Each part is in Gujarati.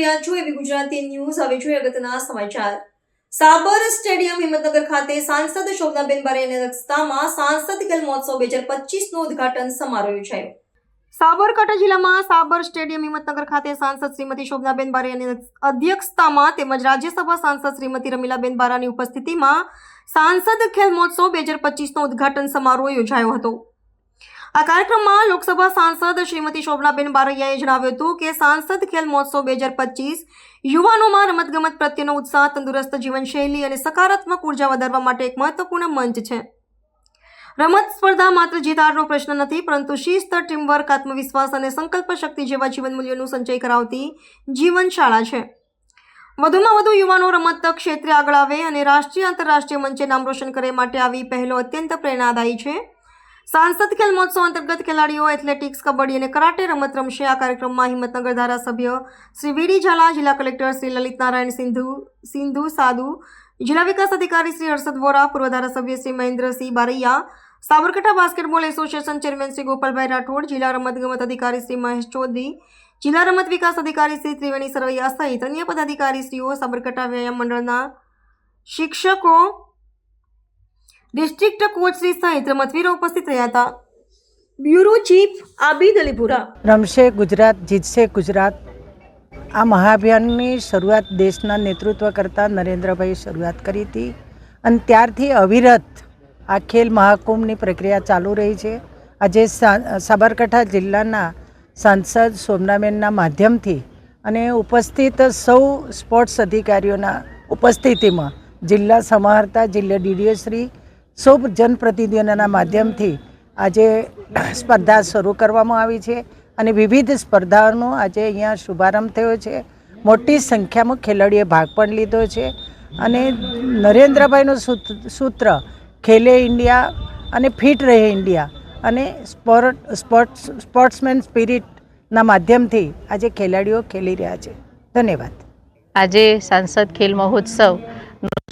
રહ્યા છો એવી ગુજરાતી ન્યૂઝ. હવે જોઈએ અગત્યના સમાચાર. સાબર સ્ટેડિયમ હિંમતનગર ખાતે સાંસદ શોભનાબેન બારિયાની રસ્તામાં સાંસદ ખેલ મહોત્સવ બે હજાર પચીસનો ઉદઘાટન સમારોહ યોજાયો. સાબરકાંઠા જિલ્લામાં સાબર સ્ટેડિયમ હિંમતનગર ખાતે સાંસદ શ્રીમતી શોભનાબેન બારિયાની અધ્યક્ષતામાં તેમજ રાજ્યસભા સાંસદ શ્રીમતી રમીલાબેન બારાની ઉપસ્થિતિમાં સાંસદ ખેલ મહોત્સવ બે હજાર પચીસનો ઉદઘાટન સમારોહ યોજાયો હતો. આ કાર્યક્રમમાં લોકસભા સાંસદ શ્રીમતી શોભનાબેન બારૈયાએ જણાવ્યું હતું કે સાંસદ ખેલ મહોત્સવ બે હજાર પચીસ યુવાનોમાં રમતગમત પ્રત્યેનો ઉત્સાહ, તંદુરસ્ત જીવનશૈલી અને સકારાત્મક ઊર્જા વધારવા માટે એક મહત્વપૂર્ણ મંચ છે. રમત સ્પર્ધા માત્ર જીતારનો પ્રશ્ન નથી, પરંતુ શિસ્ત, ટીમવર્ક, આત્મવિશ્વાસ અને સંકલ્પ શક્તિ જેવા જીવન મૂલ્યોનું સંચય કરાવતી જીવનશાળા છે. વધુમાં વધુ યુવાનો રમત ક્ષેત્રે આગળ આવે અને રાષ્ટ્રીય, આંતરરાષ્ટ્રીય મંચે નામ રોશન કરે માટે આવી પહેલો અત્યંત પ્રેરણાદાયી છે. સાંસદ ખેલ મહોત્સવ અંતર્ગત ખેલાડીઓ, એથ્લેટિક્સ, કબડ્ડી અને કરાટે રમત રમશે. આ કાર્યક્રમમાં હિંમતનગર ધારાસભ્ય શ્રી વીડી ઝાલા, જિલ્લા કલેક્ટર શ્રી લલિત નારાયણ સિંધુ સિંધુ સાધુ, જિલ્લા વિકાસ અધિકારી શ્રી હર્ષદ વોરા, પૂર્વ ધારાસભ્ય Shri Mahendrasinh Baraiya, Sabarkantha basketball association chairman Shri Gopalbhai Rathod, જિલ્લા રમતગમત અધિકારી શ્રી મહેશ ચૌધરી, જિલ્લા રમત વિકાસ અધિકારી શ્રી ત્રિવેણી સરવૈયા સહિત અન્ય પદાધિકારીશ્રીઓ સાબરકાંઠા વ્યાયામ મંડળના શિક્ષકો ડિસ્ટ્રિક્ટ કોચ શ્રી સહિત રમતવીરો ઉપસ્થિત રહ્યા હતા. બ્યુરો ચીફ આબિદ અલીપુરા રમશે ગુજરાત જીતશે ગુજરાત. આ મહાઅભિયાનની શરૂઆત દેશના નેતૃત્વ કરતા નરેન્દ્રભાઈ શરૂઆત કરી હતી અને ત્યારથી અવિરત આ ખેલ મહાકુંભની પ્રક્રિયા ચાલુ રહી છે. આજે સા- સાબરકાંઠા જિલ્લાના સાંસદ સોમનાબેનના માધ્યમથી અને ઉપસ્થિત સૌ સ્પોર્ટ્સ અધિકારીઓના ઉપસ્થિતિમાં જિલ્લા સમાહર્તા જિલ્લા ડીડીઓ શ્રી સૌ જનપ્રતિનિધિઓના માધ્યમથી આજે સ્પર્ધા શરૂ કરવામાં આવી છે અને વિવિધ સ્પર્ધાઓનો આજે અહીંયા શુભારંભ થયો છે. મોટી સંખ્યામાં ખેલાડીઓએ ભાગ પણ લીધો છે અને નરેન્દ્રભાઈનું સૂત્ર ખેલે ઇન્ડિયા અને ફિટ રહે ઇન્ડિયા અને સ્પોર્ટ, સ્પોર્ટ્સ, સ્પોર્ટ્સમેન સ્પિરિટના માધ્યમથી આજે ખેલાડીઓ ખેલી રહ્યા છે. ધન્યવાદ. આજે સાંસદ ખેલ મહોત્સવનો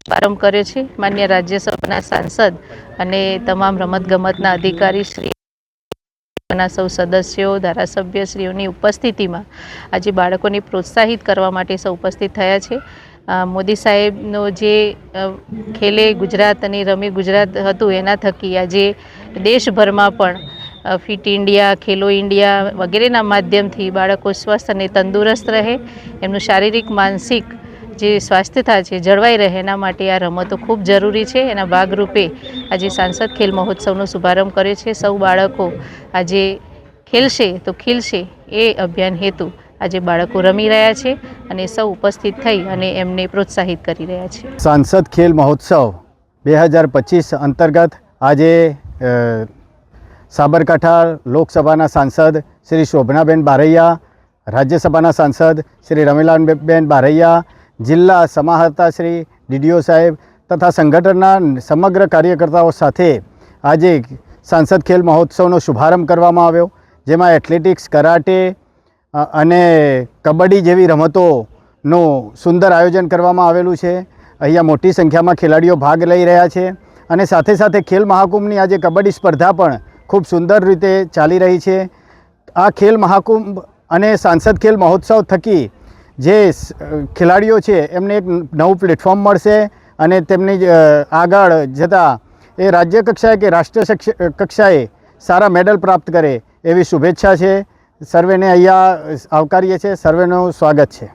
પ્રારંભ કર્યો છે. માન્ય રાજ્યસભાના સાંસદ અને તમામ રમતગમતના અધિકારી શ્રી સૌ સદસ્યો, ધારાસભ્યશ્રીઓની ઉપસ્થિતિમાં આજે બાળકોને પ્રોત્સાહિત કરવા માટે સૌ ઉપસ્થિત થયા છે. મોદી સાહેબનો જે ખેલે ગુજરાત અને રમે ગુજરાત હતું એના થકી આજે દેશભરમાં પણ ફિટ ઇન્ડિયા, ખેલો ઇન્ડિયા વગેરેના માધ્યમથી બાળકો સ્વસ્થ અને તંદુરસ્ત રહે. એમનું શારીરિક, માનસિક જે સ્વાસ્થ્યતા છે, જળવાઈ રહે એના માટે આ રમતો ખૂબ જરૂરી છે. એના ભાગરૂપે આજે સાંસદ ખેલ મહોત્સવનો શુભારંભ કરે છે. સૌ બાળકો આજે ખેલશે તો ખીલશે એ અભિયાન હેતુ આજે બાળકો રમી રહ્યા છે અને સૌ ઉપસ્થિત થઈ અને એમને પ્રોત્સાહિત કરી રહ્યા છે. સાંસદ ખેલ મહોત્સવ બે હજાર પચીસ અંતર્ગત આજે સાબરકાંઠા લોકસભાના સાંસદ શ્રી શોભનાબેન બારૈયા, રાજ્યસભાના સાંસદ શ્રી રમીલાલબેન બારૈયા જિલ્લા સમાહર્તા શ્રી ડીડીઓ સાહેબ તથા સંગઠનના સમગ્ર કાર્યકર્તાઓ સાથે આજે સાંસદ ખેલ મહોત્સવનો શુભારંભ કરવામાં આવ્યો, જેમાં એથ્લેટિક્સ, કરાટે અને કબડ્ડી જેવી રમતોનું સુંદર આયોજન કરવામાં આવેલું છે. અહીંયા મોટી સંખ્યામાં ખેલાડીઓ ભાગ લઈ રહ્યા છે અને સાથે સાથે ખેલ મહાકુંભની આજે કબડ્ડી સ્પર્ધા પણ ખૂબ સુંદર રીતે ચાલી રહી છે. આ ખેલ મહાકુંભ અને સાંસદ ખેલ મહોત્સવ થકી જે ખેલાડીઓ છે, એમને એક નવું પ્લેટફોર્મ મળશે અને તેમની આગળ જતાં એ રાજ્ય કક્ષાએ કે રાષ્ટ્રીય કક્ષાએ સારા મેડલ પ્રાપ્ત કરે એવી શુભેચ્છા છે. સર્વેને અહીંયા આવકારીએ છીએ. સર્વેનું સ્વાગત છે.